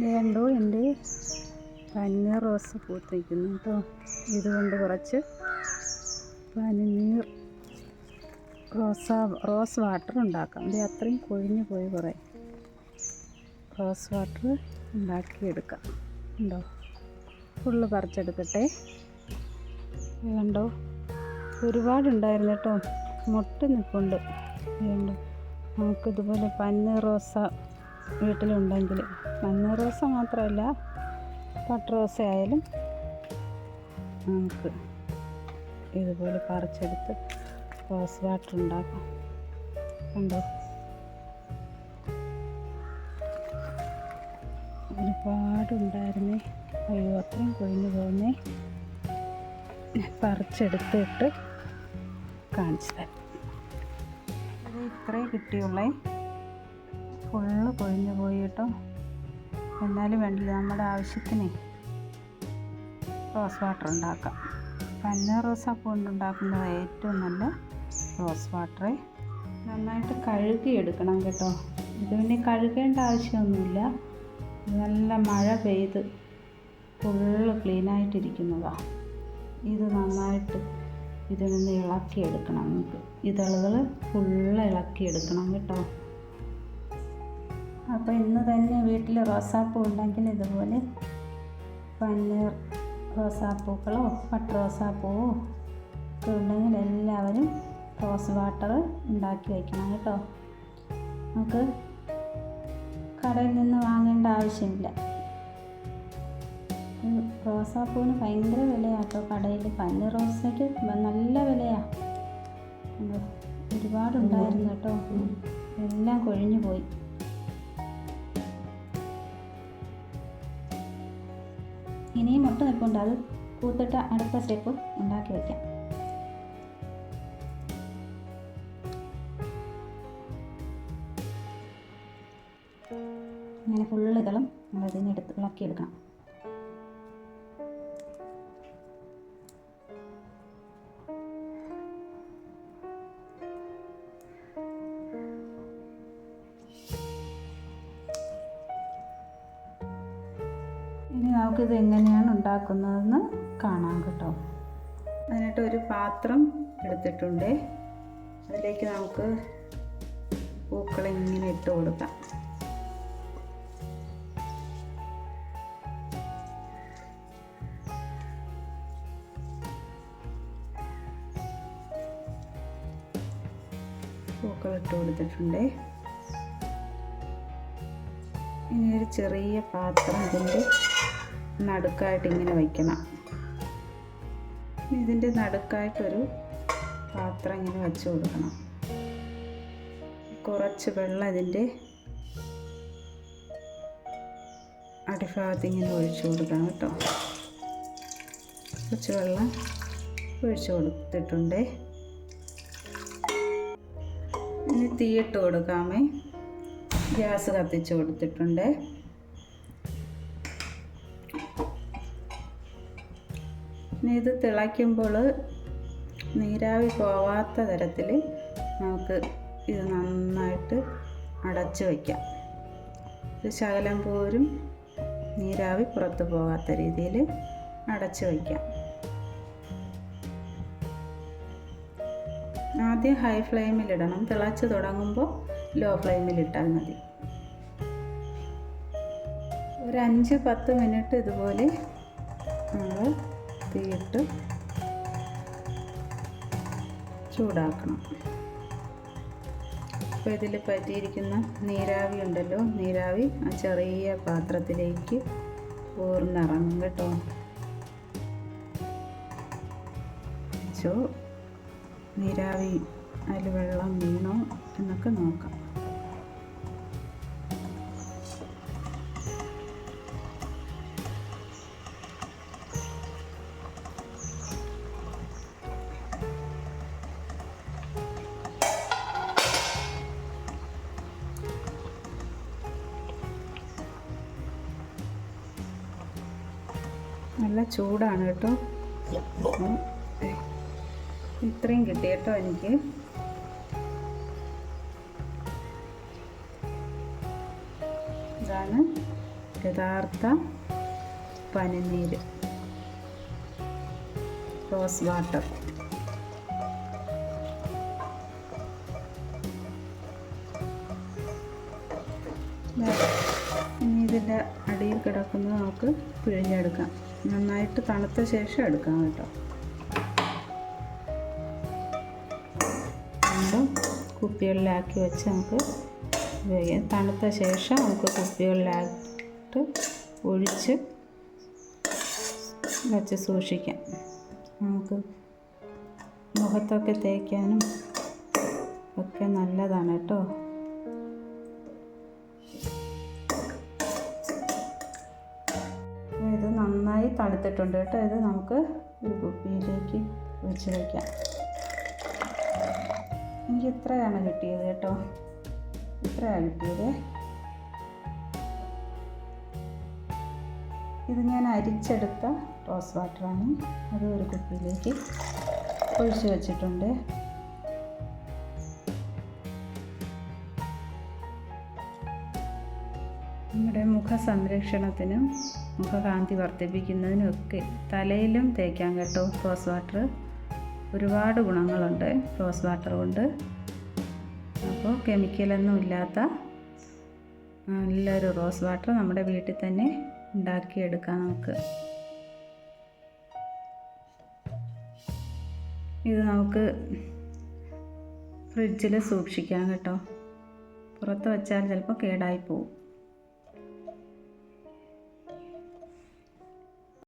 വേണ്ടോ എന്റെ പനീർ റോസ് പൂത്തിരിക്കുന്നു കേട്ടോ. ഇതുകൊണ്ട് കുറച്ച് പനിനീർ റോസ റോസ് വാട്ടർ ഉണ്ടാക്കാം. ഇത് അത്രയും കൊഴിഞ്ഞു പോയി കുറേ. റോസ് വാട്ടർ ഉണ്ടാക്കിയെടുക്കാം. ഉണ്ടോ? ഫുള്ള് പറിച്ചെടുക്കട്ടെ. വേണ്ടോ ഒരുപാടുണ്ടായിരുന്നു കേട്ടോ. മുട്ട നിൽപ്പുണ്ട് വേണ്ടോ നമുക്കിതുപോലെ പനീർ റോസ വീട്ടിലുണ്ടെങ്കിൽ പന്നീർ റോസ മാത്രമല്ല പട്ട് റോസ ആയാലും നമുക്ക് ഇതുപോലെ പറിച്ചെടുത്ത് റോസ് വാട്ടർ ഉണ്ടാക്കാം. കണ്ടോ? ഒരുപാടുണ്ടായിരുന്നേ. അയ്യോ അത്രയും കൊഴിഞ്ഞു പോകുന്നേ പറിച്ചെടുത്തിട്ട് കാണിച്ചു തരാം. ഇത്രേ കിട്ടിയുള്ളേ. ഫുള്ള് കൊഴിഞ്ഞു പോയി കേട്ടോ എന്നാലും വേണ്ടില്ല. നമ്മുടെ ആവശ്യത്തിന് റോസ് വാട്ടർ ഉണ്ടാക്കാം. പന്ന റോസാപ്പൂ കൊണ്ടുണ്ടാക്കുന്നത് ഏറ്റവും നല്ല റോസ് വാട്ടർ നന്നായിട്ട് കഴുകി എടുക്കണം കേട്ടോ. ഇത് പിന്നെ കഴുകേണ്ട ആവശ്യമൊന്നുമില്ല. നല്ല മഴ പെയ്ത് ഫുള്ള് ക്ലീനായിട്ടിരിക്കുന്നതാണ് ഇത് നന്നായിട്ട് ഇതിൽ നിന്ന് ഇളക്കിയെടുക്കണം. നമുക്ക് ഇതളുകൾ ഫുള്ള് ഇളക്കിയെടുക്കണം കേട്ടോ. അപ്പോൾ ഇന്ന് തന്നെ വീട്ടിൽ റോസാപ്പൂ ഉണ്ടെങ്കിൽ ഇതുപോലെ പന്നീർ റോസാപ്പൂക്കളോ പട്ട് റോസാപ്പൂവോ ഒക്കെ ഉണ്ടെങ്കിൽ എല്ലാവരും റോസ് വാട്ടർ ഉണ്ടാക്കി വയ്ക്കണം കേട്ടോ. നമുക്ക് കടയിൽ നിന്ന് വാങ്ങേണ്ട ആവശ്യമില്ല. റോസാപ്പൂവിന് ഭയങ്കര വിലയാണ് കേട്ടോ. കടയിൽ പന്നീർ റോസയ്ക്ക് നല്ല വിലയാണ് ഒരുപാടുണ്ടായിരുന്നു കേട്ടോ. എല്ലാം കൊഴിഞ്ഞു പോയി. ഇനിയും ഒട്ട് നിൽപ്പുണ്ട്. അത് കൂത്തിട്ട് അടുത്ത സ്റ്റെപ്പ് ഉണ്ടാക്കി വയ്ക്കാം ഇങ്ങനെ ഫുള്ള് ഇതളും നമ്മൾ ഇതിനെ എടുത്ത് ഇളക്കിയെടുക്കണം നമുക്കിത് എങ്ങനെയാണ് ഉണ്ടാക്കുന്നതെന്ന് കാണാം കേട്ടോ. അതിനായിട്ട് ഒരു പാത്രം എടുത്തിട്ടുണ്ട്. അതിലേക്ക് നമുക്ക് പൂക്കൾ ഇങ്ങനെ ഇട്ട് കൊടുക്കാം. പൂക്കൾ ഇട്ട് കൊടുത്തിട്ടുണ്ട്. ഇനി ഒരു ചെറിയ പാത്രം ഇതിന്റെ നടുക്കായിട്ട് ഇങ്ങനെ വയ്ക്കണം. ഇതിന്റെ നടുക്കായിട്ടൊരു പാത്രം ഇങ്ങനെ വെച്ച് കൊടുക്കണം. കുറച്ച് വെള്ളം ഇതിന്റെ അടിഭാഗത്ത് ഇങ്ങനെ ഒഴിച്ചു കൊടുക്കണം കേട്ടോ. കുറച്ച് വെള്ളം ഒഴിച്ചു കൊടുത്തിട്ടുണ്ട്. ഇനി തീയിട്ട് കൊടുക്കാമേ. ഗ്യാസ് കത്തിച്ച് കൊടുത്തിട്ടുണ്ട്. ഇനി ഇത് തിളയ്ക്കുമ്പോൾ നീരാവി പോവാത്ത തരത്തിൽ നമുക്ക് ഇത് നന്നായിട്ട് അടച്ചു വയ്ക്കാം. ഇത് ശകലം പോരും നീരാവി പുറത്ത് പോകാത്ത രീതിയിൽ അടച്ചു വയ്ക്കാം. ആദ്യം ഹൈ ഫ്ലെയിമിലിടണം തിളച്ച് തുടങ്ങുമ്പോൾ ലോ ഫ്ലെയിമിലിട്ടാൽ മതി. ഒരു അഞ്ച് പത്ത് മിനിറ്റ് ഇതുപോലെ നമ്മൾ തീയിട്ട് ചൂടാക്കണം. അപ്പോൾ ഇതിൽ പറ്റിയിരിക്കുന്ന നീരാവി ഉണ്ടല്ലോ. നീരാവി ആ ചെറിയ പാത്രത്തിലേക്ക് ഊർന്നിറങ്ങും കേട്ടോ. ചോ നീരാവി അതിൽ വെള്ളം വീണോ എന്നൊക്കെ നോക്കാം. നല്ല ചൂടാണ് കേട്ടോ. ഇത്രയും കിട്ടി കേട്ടോ എനിക്ക്. ഇതാണ് യഥാർത്ഥ പനിനീര്. Rose water. ഇനി ഇതിന്റെ അടിയിൽ കിടക്കുന്നത് നമുക്ക് പിഴിഞ്ഞെടുക്കാം. നന്നായിട്ട് തണുത്ത ശേഷം എടുക്കാം കേട്ടോ. വീണ്ടും കുപ്പികളിലാക്കി വെച്ച് നമുക്ക് ഉപയോഗിക്കാം തണുത്ത ശേഷം നമുക്ക് കുപ്പികളിലായിട്ട് ഒഴിച്ച് വെച്ച് സൂക്ഷിക്കാം. നമുക്ക് മുഖത്തൊക്കെ തേക്കാനും ഒക്കെ നല്ലതാണ് കേട്ടോ. ഇത് നന്നായി തണുത്തിട്ടുണ്ട് കേട്ടോ. ഇത് നമുക്ക് ഒരു കുപ്പിയിലേക്ക് വെച്ച് വയ്ക്കാം എനിക്ക് ഇത്രയാണ് കിട്ടിയത് കേട്ടോ. ഇത്രയാണ് കിട്ടിയത്. ഇത് ഞാൻ അരിച്ചെടുത്ത റോസ് വാട്ടറാണ്. അത് ഒരു കുപ്പിയിലേക്ക് ഒഴിച്ച് വച്ചിട്ടുണ്ട്. നമ്മുടെ മുഖ സംരക്ഷണത്തിനും മുഖകാന്തി വർദ്ധിപ്പിക്കുന്നതിനൊക്കെ തലയിലും തേക്കാൻ കേട്ടോ റോസ് വാട്ടർ. ഒരുപാട് ഗുണങ്ങളുണ്ട് റോസ് വാട്ടർ കൊണ്ട്. അപ്പോൾ കെമിക്കലൊന്നും ഇല്ലാത്ത നല്ലൊരു റോസ് വാട്ടർ നമ്മുടെ വീട്ടിൽ തന്നെ ഉണ്ടാക്കിയെടുക്കാം നമുക്ക്. ഇത് നമുക്ക് ഫ്രിഡ്ജിൽ സൂക്ഷിക്കാം കേട്ടോ. പുറത്ത് വെച്ചാൽ ചിലപ്പോൾ കേടായി പോവും.